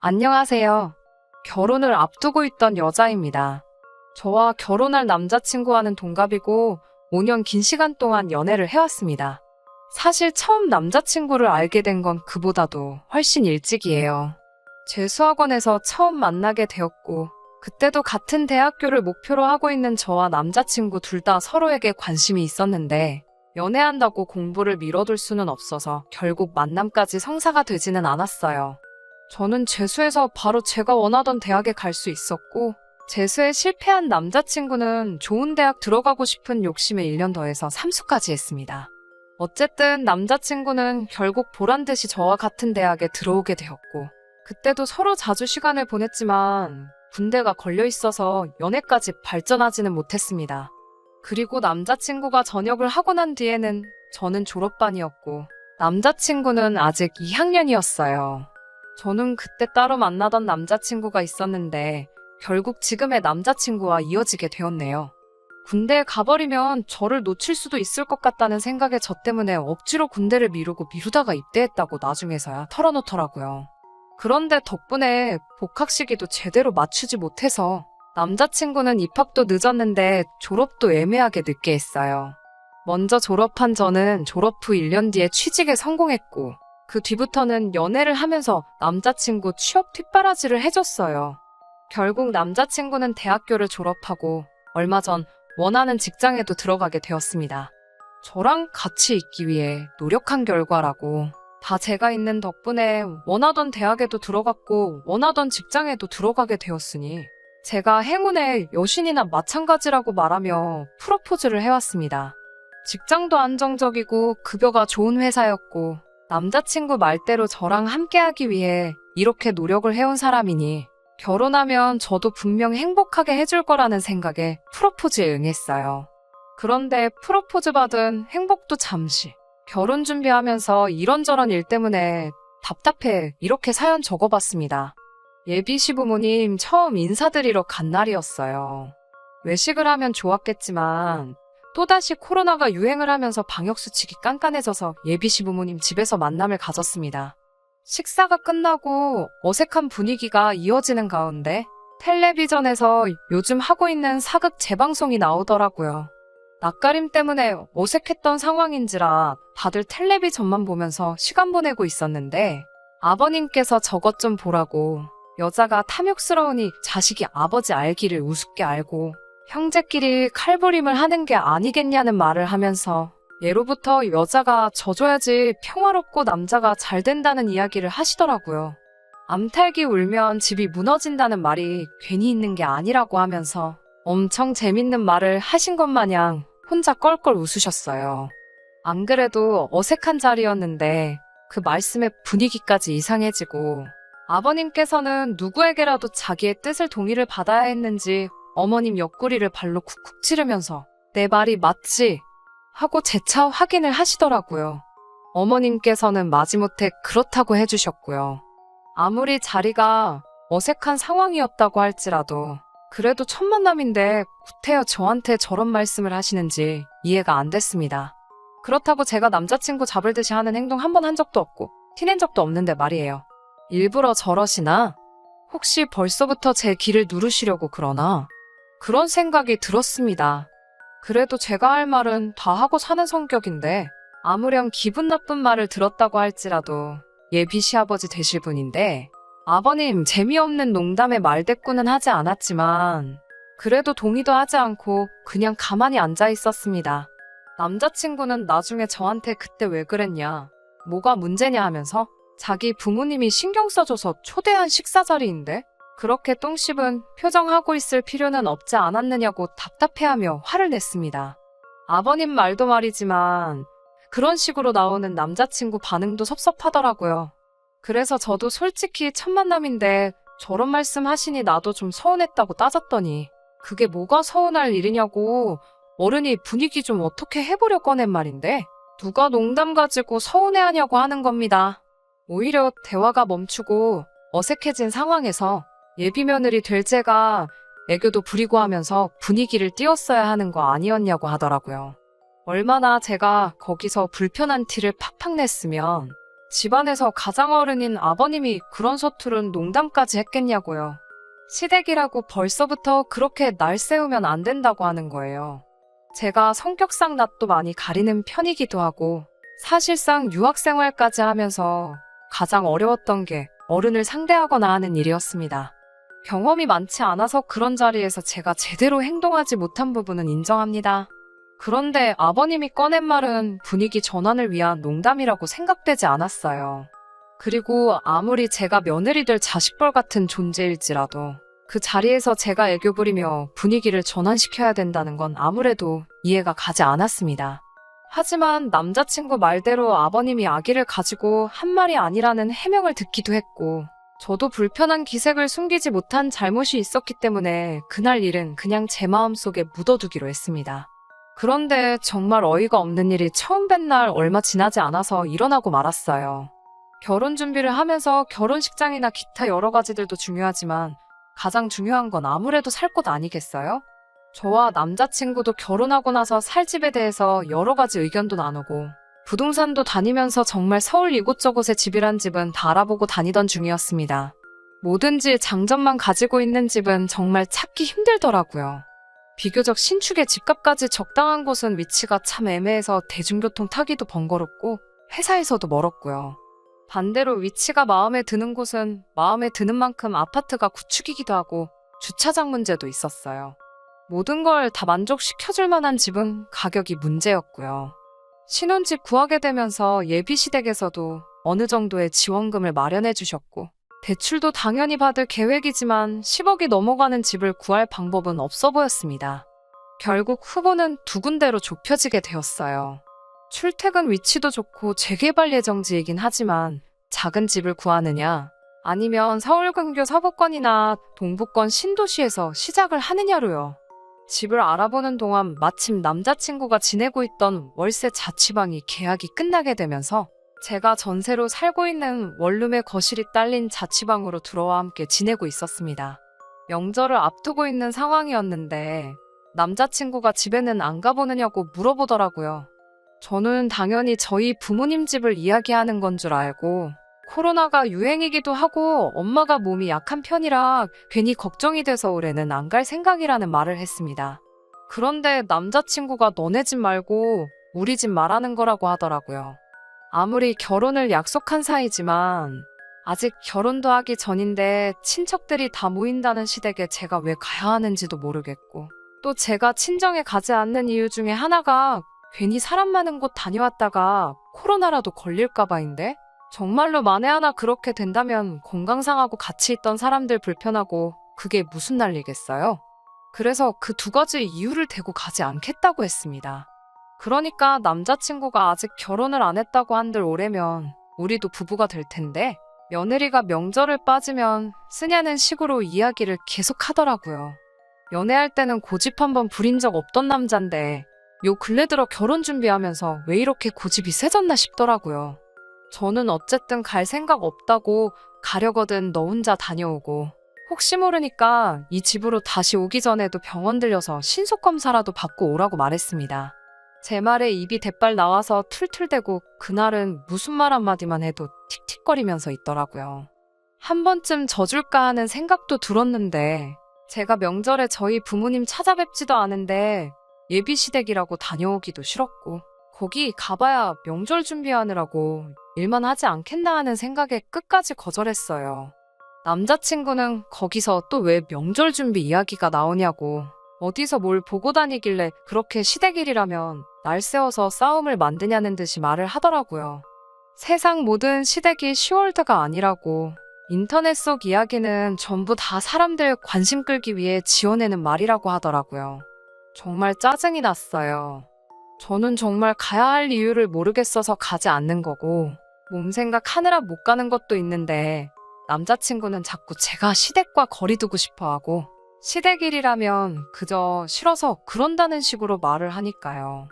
안녕하세요. 결혼을 앞두고 있던 여자입니다. 저와 결혼할 남자친구와는 동갑이고 5년 긴 시간 동안 연애를 해왔습니다. 사실 처음 남자친구를 알게 된 건 그보다도 훨씬 일찍이에요. 재수학원에서 처음 만나게 되었고, 그때도 같은 대학교를 목표로 하고 있는 저와 남자친구 둘 다 서로에게 관심이 있었는데, 연애한다고 공부를 미뤄둘 수는 없어서 결국 만남까지 성사가 되지는 않았어요. 저는 재수해서 바로 제가 원하던 대학에 갈 수 있었고, 재수에 실패한 남자친구는 좋은 대학 들어가고 싶은 욕심에 1년 더해서 삼수까지 했습니다. 어쨌든 남자친구는 결국 보란 듯이 저와 같은 대학에 들어오게 되었고, 그때도 서로 자주 시간을 보냈지만, 군대가 걸려 있어서 연애까지 발전하지는 못했습니다. 그리고 남자친구가 전역을 하고 난 뒤에는 저는 졸업반이었고, 남자친구는 아직 2학년이었어요. 저는 그때 따로 만나던 남자친구가 있었는데, 결국 지금의 남자친구와 이어지게 되었네요. 군대에 가버리면 저를 놓칠 수도 있을 것 같다는 생각에 저 때문에 억지로 군대를 미루고 미루다가 입대했다고 나중에서야 털어놓더라고요. 그런데 덕분에 복학 시기도 제대로 맞추지 못해서 남자친구는 입학도 늦었는데 졸업도 애매하게 늦게 했어요. 먼저 졸업한 저는 졸업 후 1년 뒤에 취직에 성공했고 그 뒤부터는 연애를 하면서 남자친구 취업 뒷바라지를 해줬어요. 결국 남자친구는 대학교를 졸업하고 얼마 전 원하는 직장에도 들어가게 되었습니다. 저랑 같이 있기 위해 노력한 결과라고 다 제가 있는 덕분에 원하던 대학에도 들어갔고 원하던 직장에도 들어가게 되었으니 제가 행운의 여신이나 마찬가지라고 말하며 프로포즈를 해왔습니다. 직장도 안정적이고 급여가 좋은 회사였고 남자친구 말대로 저랑 함께하기 위해 이렇게 노력을 해온 사람이니 결혼하면 저도 분명 행복하게 해줄 거라는 생각에 프로포즈에 응했어요. 그런데 프로포즈 받은 행복도 잠시. 결혼 준비하면서 이런저런 일 때문에 답답해 이렇게 사연 적어봤습니다. 예비 시부모님 처음 인사드리러 간 날이었어요. 외식을 하면 좋았겠지만 또다시 코로나가 유행을 하면서 방역수칙이 깐깐해져서 예비 시 부모님 집에서 만남을 가졌습니다. 식사가 끝나고 어색한 분위기가 이어지는 가운데 텔레비전에서 요즘 하고 있는 사극 재방송이 나오더라고요. 낯가림 때문에 어색했던 상황인지라 다들 텔레비전만 보면서 시간 보내고 있었는데 아버님께서 저것 좀 보라고 여자가 탐욕스러우니 자식이 아버지 알기를 우습게 알고 형제끼리 칼부림을 하는 게 아니겠냐는 말을 하면서 예로부터 여자가 져줘야지 평화롭고 남자가 잘 된다는 이야기를 하시더라고요. 암탉이 울면 집이 무너진다는 말이 괜히 있는 게 아니라고 하면서 엄청 재밌는 말을 하신 것 마냥 혼자 껄껄 웃으셨어요. 안 그래도 어색한 자리였는데 그 말씀에 분위기까지 이상해지고 아버님께서는 누구에게라도 자기의 뜻을 동의를 받아야 했는지 어머님 옆구리를 발로 쿡쿡 찌르면서 내 말이 맞지? 하고 재차 확인을 하시더라고요. 어머님께서는 마지못해 그렇다고 해주셨고요. 아무리 자리가 어색한 상황이었다고 할지라도 그래도 첫 만남인데 구태여 저한테 저런 말씀을 하시는지 이해가 안 됐습니다. 그렇다고 제가 남자친구 잡을 듯이 하는 행동 한 번한 적도 없고 티낸 적도 없는데 말이에요. 일부러 저러시나? 혹시 벌써부터 제 길을 누르시려고 그러나? 그런 생각이 들었습니다. 그래도 제가 할 말은 다 하고 사는 성격인데 아무렴 기분 나쁜 말을 들었다고 할지라도 예비 시아버지 되실 분인데 아버님 재미없는 농담에 말대꾸는 하지 않았지만 그래도 동의도 하지 않고 그냥 가만히 앉아 있었습니다. 남자친구는 나중에 저한테 그때 왜 그랬냐, 뭐가 문제냐 하면서 자기 부모님이 신경 써줘서 초대한 식사 자리인데 그렇게 똥 씹은 표정하고 있을 필요는 없지 않았느냐고 답답해하며 화를 냈습니다. 아버님 말도 말이지만 그런 식으로 나오는 남자친구 반응도 섭섭하더라고요. 그래서 저도 솔직히 첫 만남인데 저런 말씀 하시니 나도 좀 서운했다고 따졌더니 그게 뭐가 서운할 일이냐고 어른이 분위기 좀 어떻게 해보려 꺼낸 말인데 누가 농담 가지고 서운해하냐고 하는 겁니다. 오히려 대화가 멈추고 어색해진 상황에서 예비 며느리 될 제가 애교도 부리고 하면서 분위기를 띄웠어야 하는 거 아니었냐고 하더라고요. 얼마나 제가 거기서 불편한 티를 팍팍 냈으면 집안에서 가장 어른인 아버님이 그런 서투른 농담까지 했겠냐고요. 시댁이라고 벌써부터 그렇게 날 세우면 안 된다고 하는 거예요. 제가 성격상 낯도 많이 가리는 편이기도 하고 사실상 유학 생활까지 하면서 가장 어려웠던 게 어른을 상대하거나 하는 일이었습니다. 경험이 많지 않아서 그런 자리에서 제가 제대로 행동하지 못한 부분은 인정합니다. 그런데 아버님이 꺼낸 말은 분위기 전환을 위한 농담이라고 생각되지 않았어요. 그리고 아무리 제가 며느리 될 자식벌 같은 존재일지라도 그 자리에서 제가 애교 부리며 분위기를 전환시켜야 된다는 건 아무래도 이해가 가지 않았습니다. 하지만 남자친구 말대로 아버님이 아기를 가지고 한 말이 아니라는 해명을 듣기도 했고, 저도 불편한 기색을 숨기지 못한 잘못이 있었기 때문에 그날 일은 그냥 제 마음속에 묻어두기로 했습니다. 그런데 정말 어이가 없는 일이 처음 뵌 날 얼마 지나지 않아서 일어나고 말았어요. 결혼 준비를 하면서 결혼식장이나 기타 여러 가지들도 중요하지만 가장 중요한 건 아무래도 살 곳 아니겠어요? 저와 남자친구도 결혼하고 나서 살 집에 대해서 여러 가지 의견도 나누고 부동산도 다니면서 정말 서울 이곳저곳에 집이란 집은 다 알아보고 다니던 중이었습니다. 뭐든지 장점만 가지고 있는 집은 정말 찾기 힘들더라고요. 비교적 신축의 집값까지 적당한 곳은 위치가 참 애매해서 대중교통 타기도 번거롭고 회사에서도 멀었고요. 반대로 위치가 마음에 드는 곳은 마음에 드는 만큼 아파트가 구축이기도 하고 주차장 문제도 있었어요. 모든 걸 다 만족시켜줄 만한 집은 가격이 문제였고요. 신혼집 구하게 되면서 예비시댁에서도 어느 정도의 지원금을 마련해 주셨고, 대출도 당연히 받을 계획이지만 10억이 넘어가는 집을 구할 방법은 없어 보였습니다. 결국 후보는 두 군데로 좁혀지게 되었어요. 출퇴근 위치도 좋고 재개발 예정지이긴 하지만 작은 집을 구하느냐, 아니면 서울 근교 서부권이나 동부권 신도시에서 시작을 하느냐로요. 집을 알아보는 동안 마침 남자친구가 지내고 있던 월세 자취방이 계약이 끝나게 되면서 제가 전세로 살고 있는 원룸의 거실이 딸린 자취방으로 들어와 함께 지내고 있었습니다. 명절을 앞두고 있는 상황이었는데 남자친구가 집에는 안 가보느냐고 물어보더라고요. 저는 당연히 저희 부모님 집을 이야기하는 건 줄 알고 코로나가 유행이기도 하고 엄마가 몸이 약한 편이라 괜히 걱정이 돼서 올해는 안 갈 생각이라는 말을 했습니다. 그런데 남자친구가 너네 집 말고 우리 집 말하는 거라고 하더라고요. 아무리 결혼을 약속한 사이지만 아직 결혼도 하기 전인데 친척들이 다 모인다는 시댁에 제가 왜 가야 하는지도 모르겠고 또 제가 친정에 가지 않는 이유 중에 하나가 괜히 사람 많은 곳 다녀왔다가 코로나라도 걸릴까봐인데 정말로 만에 하나 그렇게 된다면 건강 상하고 같이 있던 사람들 불편하고 그게 무슨 난리겠어요? 그래서 그 두 가지 이유를 대고 가지 않겠다고 했습니다. 그러니까 남자친구가 아직 결혼을 안 했다고 한들 올해면 우리도 부부가 될 텐데 며느리가 명절을 빠지면 쓰냐는 식으로 이야기를 계속 하더라고요. 연애할 때는 고집 한번 부린 적 없던 남잔데 요 근래 들어 결혼 준비하면서 왜 이렇게 고집이 세졌나 싶더라고요. 저는 어쨌든 갈 생각 없다고 가려거든 너 혼자 다녀오고 혹시 모르니까 이 집으로 다시 오기 전에도 병원 들려서 신속검사라도 받고 오라고 말했습니다. 제 말에 입이 대빨 나와서 툴툴대고 그날은 무슨 말 한마디만 해도 틱틱거리면서 있더라고요. 한 번쯤 져줄까 하는 생각도 들었는데 제가 명절에 저희 부모님 찾아뵙지도 않은데 예비시댁이라고 다녀오기도 싫었고 거기 가봐야 명절 준비하느라고 일만 하지 않겠나 하는 생각에 끝까지 거절했어요. 남자친구는 거기서 또 왜 명절 준비 이야기가 나오냐고 어디서 뭘 보고 다니길래 그렇게 시댁일이라면 날 세워서 싸움을 만드냐는 듯이 말을 하더라고요. 세상 모든 시댁이 10월드가 아니라고 인터넷 속 이야기는 전부 다 사람들 관심 끌기 위해 지어내는 말이라고 하더라고요. 정말 짜증이 났어요. 저는 정말 가야 할 이유를 모르겠어서 가지 않는 거고, 몸 생각하느라 못 가는 것도 있는데, 남자친구는 자꾸 제가 시댁과 거리 두고 싶어 하고, 시댁일이라면 그저 싫어서 그런다는 식으로 말을 하니까요.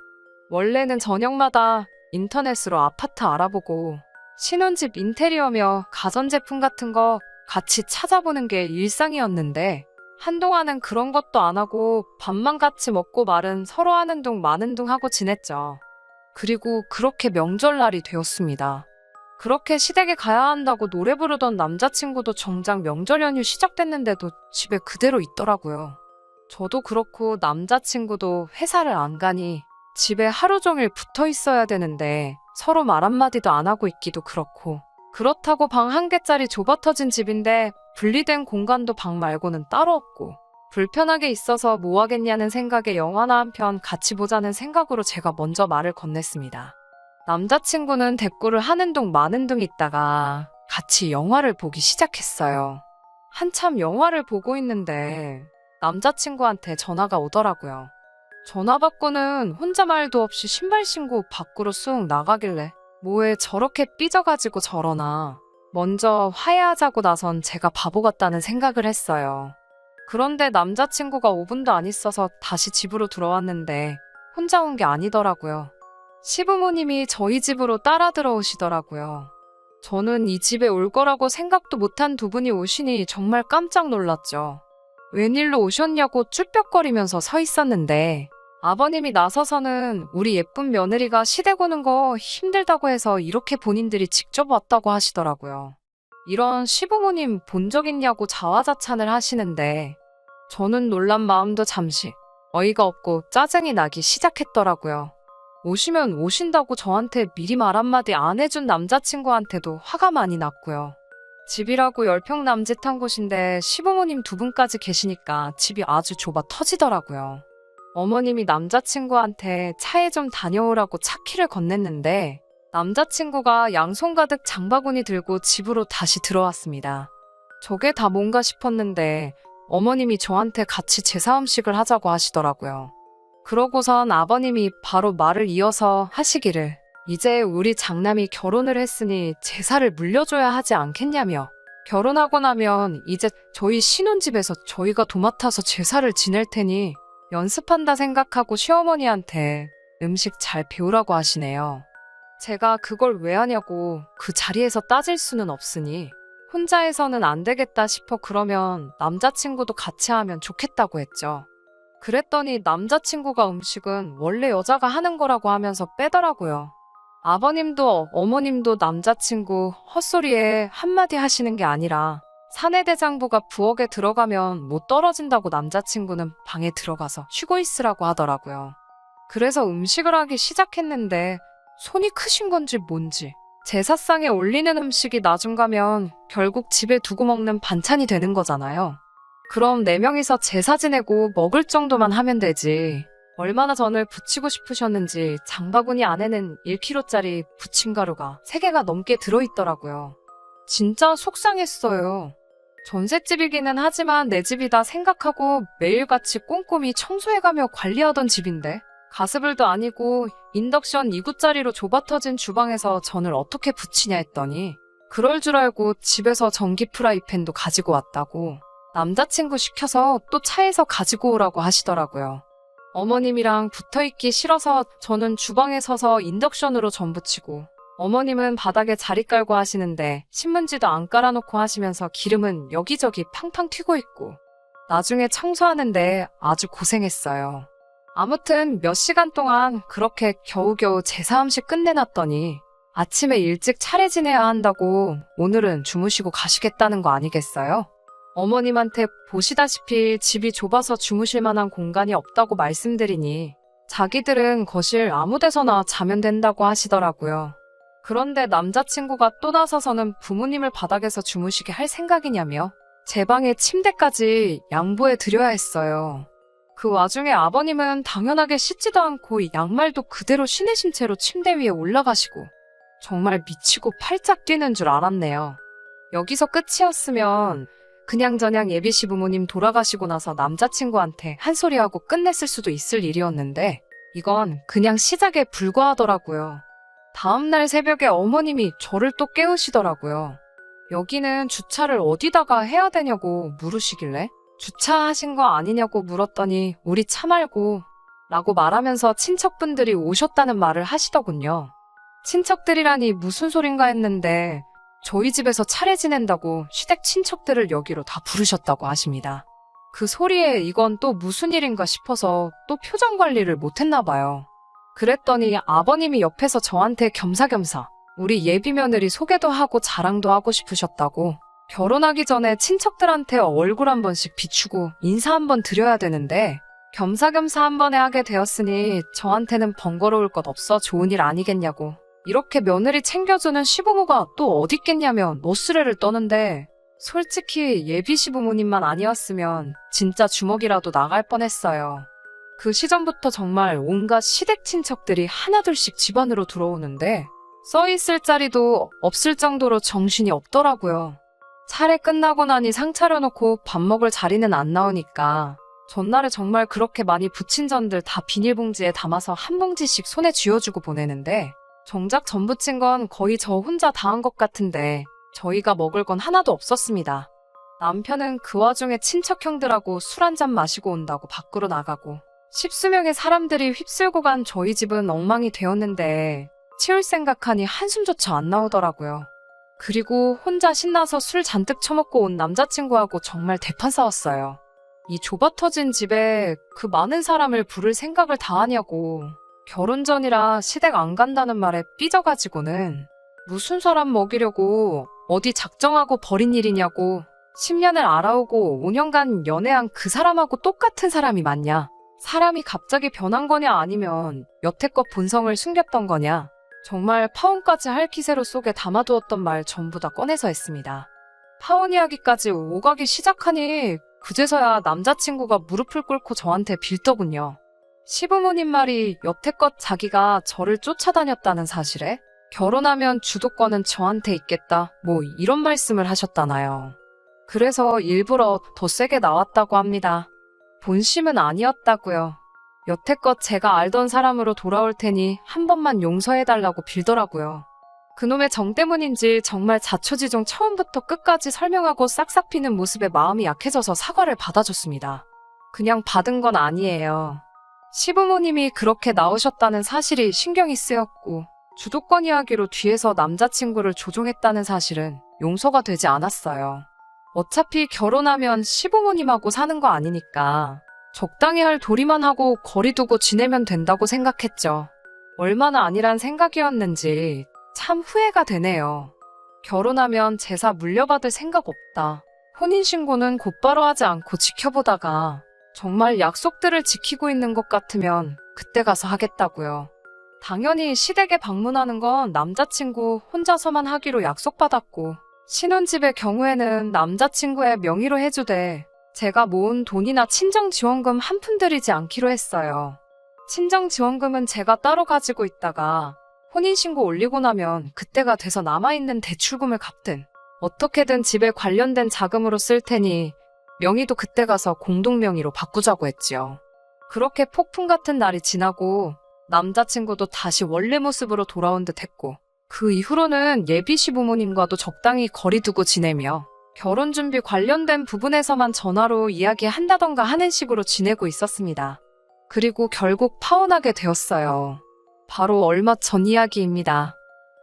원래는 저녁마다 인터넷으로 아파트 알아보고, 신혼집 인테리어며 가전제품 같은 거 같이 찾아보는 게 일상이었는데, 한동안은 그런 것도 안 하고 밥만 같이 먹고 말은 서로 하는 둥 마는 둥 하고 지냈죠. 그리고 그렇게 명절날이 되었습니다. 그렇게 시댁에 가야 한다고 노래 부르던 남자친구도 정작 명절 연휴 시작됐는데도 집에 그대로 있더라고요. 저도 그렇고 남자친구도 회사를 안 가니 집에 하루 종일 붙어 있어야 되는데 서로 말 한마디도 안 하고 있기도 그렇고 그렇다고 방 한 개짜리 좁아 터진 집인데 분리된 공간도 방 말고는 따로 없고 불편하게 있어서 뭐 하겠냐는 생각에 영화나 한 편 같이 보자는 생각으로 제가 먼저 말을 건넸습니다. 남자친구는 대꾸를 하는 둥 마는 둥 있다가 같이 영화를 보기 시작했어요. 한참 영화를 보고 있는데 남자친구한테 전화가 오더라고요. 전화 받고는 혼자 말도 없이 신발 신고 밖으로 쑥 나가길래 뭐에 저렇게 삐져가지고 저러나 먼저 화해하자고 나선 제가 바보 같다는 생각을 했어요. 그런데 남자친구가 5분도 안 있어서 다시 집으로 들어왔는데 혼자 온 게 아니더라고요. 시부모님이 저희 집으로 따라 들어오시더라고요. 저는 이 집에 올 거라고 생각도 못한 두 분이 오시니 정말 깜짝 놀랐죠. 웬일로 오셨냐고 쭈뼛거리면서 서 있었는데 아버님이 나서서는 우리 예쁜 며느리가 시댁 오는 거 힘들다고 해서 이렇게 본인들이 직접 왔다고 하시더라고요. 이런 시부모님 본 적 있냐고 자화자찬을 하시는데 저는 놀란 마음도 잠시 어이가 없고 짜증이 나기 시작했더라고요. 오시면 오신다고 저한테 미리 말 한마디 안 해준 남자친구한테도 화가 많이 났고요. 집이라고 열평 남짓한 곳인데 시부모님 두 분까지 계시니까 집이 아주 좁아 터지더라고요. 어머님이 남자친구한테 차에 좀 다녀오라고 차키를 건넸는데 남자친구가 양손 가득 장바구니 들고 집으로 다시 들어왔습니다. 저게 다 뭔가 싶었는데 어머님이 저한테 같이 제사 음식을 하자고 하시더라고요. 그러고선 아버님이 바로 말을 이어서 하시기를 이제 우리 장남이 결혼을 했으니 제사를 물려줘야 하지 않겠냐며 결혼하고 나면 이제 저희 신혼집에서 저희가 도맡아서 제사를 지낼 테니 연습한다 생각하고 시어머니한테 음식 잘 배우라고 하시네요. 제가 그걸 왜 하냐고 그 자리에서 따질 수는 없으니 혼자 해서는 안 되겠다 싶어 그러면 남자친구도 같이 하면 좋겠다고 했죠. 그랬더니 남자친구가 음식은 원래 여자가 하는 거라고 하면서 빼더라고요. 아버님도 어머님도 남자친구 헛소리에 한마디 하시는 게 아니라 사내대장부가 부엌에 들어가면 못 떨어진다고 남자친구는 방에 들어가서 쉬고 있으라고 하더라고요. 그래서 음식을 하기 시작했는데 손이 크신 건지 뭔지 제사상에 올리는 음식이 나중 가면 결국 집에 두고 먹는 반찬이 되는 거잖아요. 그럼 네 명이서 제사 지내고 먹을 정도만 하면 되지. 얼마나 전을 부치고 싶으셨는지 장바구니 안에는 1kg짜리 부침가루가 3개가 넘게 들어있더라고요. 진짜 속상했어요. 전셋집이기는 하지만 내 집이다 생각하고 매일같이 꼼꼼히 청소해가며 관리하던 집인데 가스불도 아니고 인덕션 2구짜리로 좁아터진 주방에서 전을 어떻게 부치냐 했더니 그럴 줄 알고 집에서 전기 프라이팬도 가지고 왔다고 남자친구 시켜서 또 차에서 가지고 오라고 하시더라고요. 어머님이랑 붙어 있기 싫어서 저는 주방에 서서 인덕션으로 전 부치고 어머님은 바닥에 자리 깔고 하시는데 신문지도 안 깔아놓고 하시면서 기름은 여기저기 팡팡 튀고 있고 나중에 청소하는데 아주 고생했어요. 아무튼 몇 시간 동안 그렇게 겨우겨우 제사 음식 끝내놨더니 아침에 일찍 차례 지내야 한다고 오늘은 주무시고 가시겠다는 거 아니겠어요? 어머님한테 보시다시피 집이 좁아서 주무실 만한 공간이 없다고 말씀드리니 자기들은 거실 아무 데서나 자면 된다고 하시더라고요. 그런데 남자친구가 또 나서서는 부모님을 바닥에서 주무시게 할 생각이냐며 제 방에 침대까지 양보해 드려야 했어요. 그 와중에 아버님은 당연하게 씻지도 않고 양말도 그대로 신으신 채로 침대 위에 올라가시고 정말 미치고 팔짝 뛰는 줄 알았네요. 여기서 끝이었으면 그냥저냥 예비시 부모님 돌아가시고 나서 남자친구한테 한 소리하고 끝냈을 수도 있을 일이었는데 이건 그냥 시작에 불과하더라고요. 다음날 새벽에 어머님이 저를 또 깨우시더라고요. 여기는 주차를 어디다가 해야 되냐고 물으시길래 주차하신 거 아니냐고 물었더니 우리 차 말고 라고 말하면서 친척분들이 오셨다는 말을 하시더군요. 친척들이라니 무슨 소린가 했는데 저희 집에서 차례 지낸다고 시댁 친척들을 여기로 다 부르셨다고 하십니다. 그 소리에 이건 또 무슨 일인가 싶어서 또 표정 관리를 못했나 봐요. 그랬더니 아버님이 옆에서 저한테 겸사겸사 우리 예비 며느리 소개도 하고 자랑도 하고 싶으셨다고. 결혼하기 전에 친척들한테 얼굴 한 번씩 비추고 인사 한 번 드려야 되는데 겸사겸사 한 번에 하게 되었으니 저한테는 번거로울 것 없어 좋은 일 아니겠냐고. 이렇게 며느리 챙겨주는 시부모가 또 어딨겠냐며 노스레를 떠는데 솔직히 예비 시부모님만 아니었으면 진짜 주먹이라도 나갈 뻔했어요. 그 시점부터 정말 온갖 시댁 친척들이 하나둘씩 집안으로 들어오는데 써 있을 자리도 없을 정도로 정신이 없더라고요. 차례 끝나고 나니 상 차려놓고 밥 먹을 자리는 안 나오니까 전날에 정말 그렇게 많이 부친 전들 다 비닐봉지에 담아서 한 봉지씩 손에 쥐어주고 보내는데 정작 전 부친 건 거의 저 혼자 다 한 것 같은데 저희가 먹을 건 하나도 없었습니다. 남편은 그 와중에 친척 형들하고 술 한 잔 마시고 온다고 밖으로 나가고 십수명의 사람들이 휩쓸고 간 저희 집은 엉망이 되었는데 치울 생각하니 한숨조차 안 나오더라고요. 그리고 혼자 신나서 술 잔뜩 처먹고 온 남자친구하고 정말 대판 싸웠어요. 이 좁아 터진 집에 그 많은 사람을 부를 생각을 다 하냐고. 결혼 전이라 시댁 안 간다는 말에 삐져가지고는 무슨 사람 먹이려고 어디 작정하고 버린 일이냐고. 10년을 알아오고 5년간 연애한 그 사람하고 똑같은 사람이 맞냐? 사람이 갑자기 변한 거냐 아니면 여태껏 본성을 숨겼던 거냐? 정말 파혼까지 할 기세로 속에 담아두었던 말 전부 다 꺼내서 했습니다. 파혼 이야기까지 오가기 시작하니 그제서야 남자친구가 무릎을 꿇고 저한테 빌더군요. 시부모님 말이 여태껏 자기가 저를 쫓아다녔다는 사실에 결혼하면 주도권은 저한테 있겠다, 뭐 이런 말씀을 하셨다나요. 그래서 일부러 더 세게 나왔다고 합니다. 본심은 아니었다고요. 여태껏 제가 알던 사람으로 돌아올 테니 한 번만 용서해달라고 빌더라고요. 그놈의 정 때문인지 정말 자초지종 처음부터 끝까지 설명하고 싹싹 피는 모습에 마음이 약해져서 사과를 받아줬습니다. 그냥 받은 건 아니에요. 시부모님이 그렇게 나오셨다는 사실이 신경이 쓰였고, 주도권 이야기로 뒤에서 남자친구를 조종했다는 사실은 용서가 되지 않았어요. 어차피 결혼하면 시부모님하고 사는 거 아니니까 적당히 할 도리만 하고 거리 두고 지내면 된다고 생각했죠. 얼마나 아니란 생각이었는지 참 후회가 되네요. 결혼하면 제사 물려받을 생각 없다. 혼인신고는 곧바로 하지 않고 지켜보다가 정말 약속들을 지키고 있는 것 같으면 그때 가서 하겠다고요. 당연히 시댁에 방문하는 건 남자친구 혼자서만 하기로 약속받았고 신혼집의 경우에는 남자친구의 명의로 해주되 제가 모은 돈이나 친정지원금 한 푼 들이지 않기로 했어요. 친정지원금은 제가 따로 가지고 있다가 혼인신고 올리고 나면 그때가 돼서 남아있는 대출금을 갚든 어떻게든 집에 관련된 자금으로 쓸 테니 명의도 그때 가서 공동명의로 바꾸자고 했지요. 그렇게 폭풍 같은 날이 지나고 남자친구도 다시 원래 모습으로 돌아온 듯 했고 그 이후로는 예비 시부모님과도 적당히 거리 두고 지내며 결혼 준비 관련된 부분에서만 전화로 이야기한다던가 하는 식으로 지내고 있었습니다. 그리고 결국 파혼하게 되었어요. 바로 얼마 전 이야기입니다.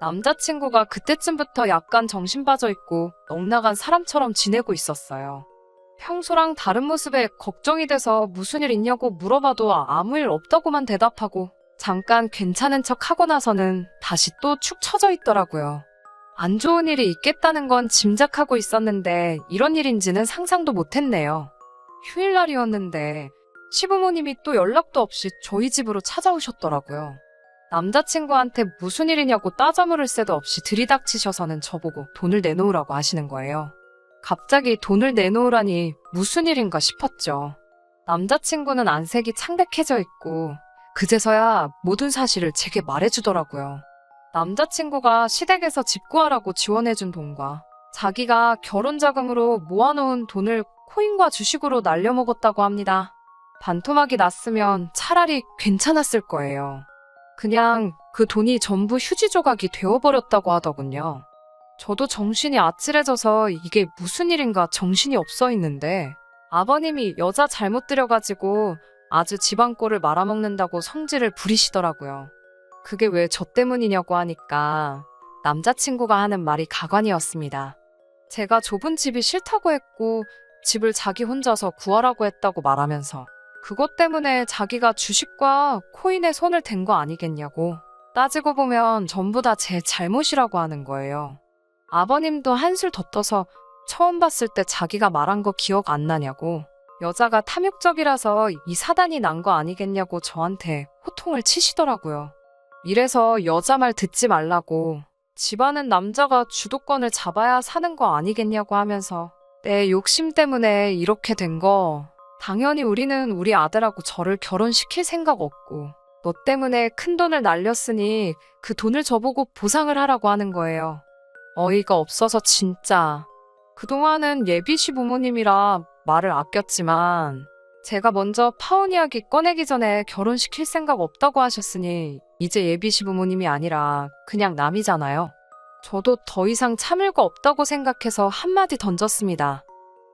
남자친구가 그때쯤부터 약간 정신 빠져 있고 넉나간 사람처럼 지내고 있었어요. 평소랑 다른 모습에 걱정이 돼서 무슨 일 있냐고 물어봐도 아무 일 없다고만 대답하고 잠깐 괜찮은 척 하고 나서는 다시 또 축 처져 있더라고요. 안 좋은 일이 있겠다는 건 짐작하고 있었는데 이런 일인지는 상상도 못했네요. 휴일날이었는데 시부모님이 또 연락도 없이 저희 집으로 찾아오셨더라고요. 남자친구한테 무슨 일이냐고 따져 물을 새도 없이 들이닥치셔서는 저보고 돈을 내놓으라고 하시는 거예요. 갑자기 돈을 내놓으라니 무슨 일인가 싶었죠. 남자친구는 안색이 창백해져 있고 그제서야 모든 사실을 제게 말해주더라고요. 남자친구가 시댁에서 집 구하라고 지원해준 돈과 자기가 결혼 자금으로 모아놓은 돈을 코인과 주식으로 날려먹었다고 합니다. 반토막이 났으면 차라리 괜찮았을 거예요. 그냥 그 돈이 전부 휴지 조각이 되어버렸다고 하더군요. 저도 정신이 아찔해져서 이게 무슨 일인가 정신이 없어 있는데 아버님이 여자 잘못 들여가지고 아주 집안꼴을 말아먹는다고 성질을 부리시더라고요. 그게 왜 저 때문이냐고 하니까 남자친구가 하는 말이 가관이었습니다. 제가 좁은 집이 싫다고 했고 집을 자기 혼자서 구하라고 했다고 말하면서 그것 때문에 자기가 주식과 코인에 손을 댄 거 아니겠냐고 따지고 보면 전부 다 제 잘못이라고 하는 거예요. 아버님도 한술 더 떠서 처음 봤을 때 자기가 말한 거 기억 안 나냐고. 여자가 탐욕적이라서 이 사단이 난 거 아니겠냐고 저한테 호통을 치시더라고요. 이래서 여자 말 듣지 말라고. 집안은 남자가 주도권을 잡아야 사는 거 아니겠냐고 하면서 내 욕심 때문에 이렇게 된 거. 당연히 우리는 우리 아들하고 저를 결혼시킬 생각 없고 너 때문에 큰 돈을 날렸으니 그 돈을 저보고 보상을 하라고 하는 거예요. 어이가 없어서 진짜. 그동안은 예비 시 부모님이라 말을 아꼈지만 제가 먼저 파혼 이야기 꺼내기 전에 결혼시킬 생각 없다고 하셨으니 이제 예비 시 부모님이 아니라 그냥 남이잖아요. 저도 더 이상 참을 거 없다고 생각해서 한마디 던졌습니다.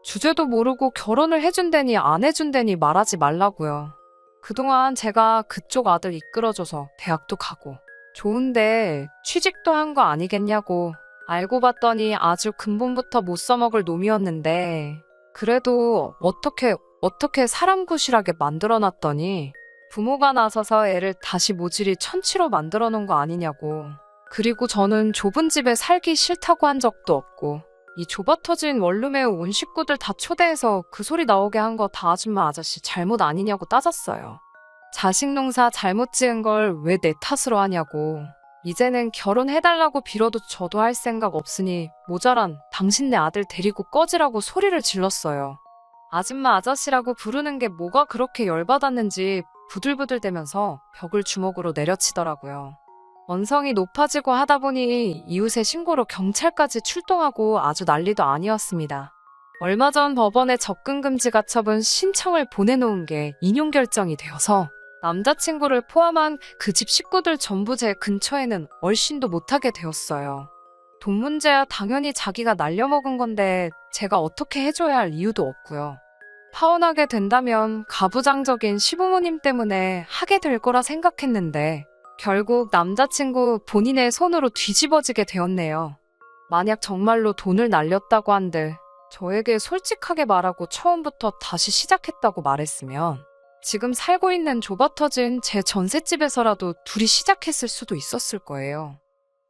주제도 모르고 결혼을 해준다니 안 해준다니 말하지 말라고요. 그동안 제가 그쪽 아들 이끌어줘서 대학도 가고 좋은데 취직도 한 거 아니겠냐고 알고 봤더니 아주 근본부터 못 써먹을 놈이었는데 그래도 어떻게 어떻게 사람 구실하게 만들어놨더니 부모가 나서서 애를 다시 모질이 천치로 만들어 놓은 거 아니냐고 그리고 저는 좁은 집에 살기 싫다고 한 적도 없고 이 좁아 터진 원룸에 온 식구들 다 초대해서 그 소리 나오게 한 거 다 아줌마 아저씨 잘못 아니냐고 따졌어요. 자식 농사 잘못 지은 걸 왜 내 탓으로 하냐고. 이제는 결혼해달라고 빌어도 저도 할 생각 없으니 모자란 당신네 아들 데리고 꺼지라고 소리를 질렀어요. 아줌마 아저씨라고 부르는 게 뭐가 그렇게 열받았는지 부들부들대면서 벽을 주먹으로 내려치더라고요. 원성이 높아지고 하다 보니 이웃의 신고로 경찰까지 출동하고 아주 난리도 아니었습니다. 얼마 전 법원에 접근 금지 가처분 신청을 보내놓은 게 인용 결정이 되어서 남자친구를 포함한 그 집 식구들 전부 제 근처에는 얼씬도 못하게 되었어요. 돈 문제야 당연히 자기가 날려먹은 건데 제가 어떻게 해줘야 할 이유도 없고요. 파혼하게 된다면 가부장적인 시부모님 때문에 하게 될 거라 생각했는데 결국 남자친구 본인의 손으로 뒤집어지게 되었네요. 만약 정말로 돈을 날렸다고 한들 저에게 솔직하게 말하고 처음부터 다시 시작했다고 말했으면 지금 살고 있는 좁아터진 제 전셋집에서라도 둘이 시작했을 수도 있었을 거예요.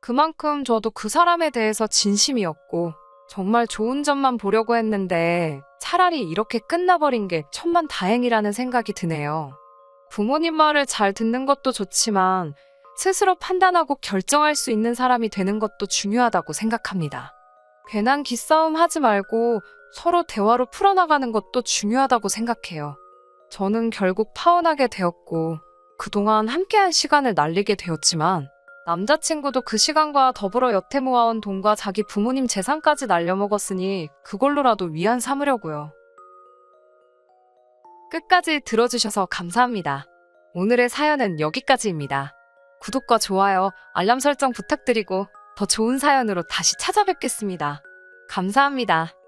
그만큼 저도 그 사람에 대해서 진심이었고 정말 좋은 점만 보려고 했는데 차라리 이렇게 끝나버린 게 천만 다행이라는 생각이 드네요. 부모님 말을 잘 듣는 것도 좋지만 스스로 판단하고 결정할 수 있는 사람이 되는 것도 중요하다고 생각합니다. 괜한 기싸움 하지 말고 서로 대화로 풀어나가는 것도 중요하다고 생각해요. 저는 결국 파혼하게 되었고 그동안 함께한 시간을 날리게 되었지만 남자친구도 그 시간과 더불어 여태 모아온 돈과 자기 부모님 재산까지 날려먹었으니 그걸로라도 위안 삼으려고요. 끝까지 들어주셔서 감사합니다. 오늘의 사연은 여기까지입니다. 구독과 좋아요, 알람 설정 부탁드리고 더 좋은 사연으로 다시 찾아뵙겠습니다. 감사합니다.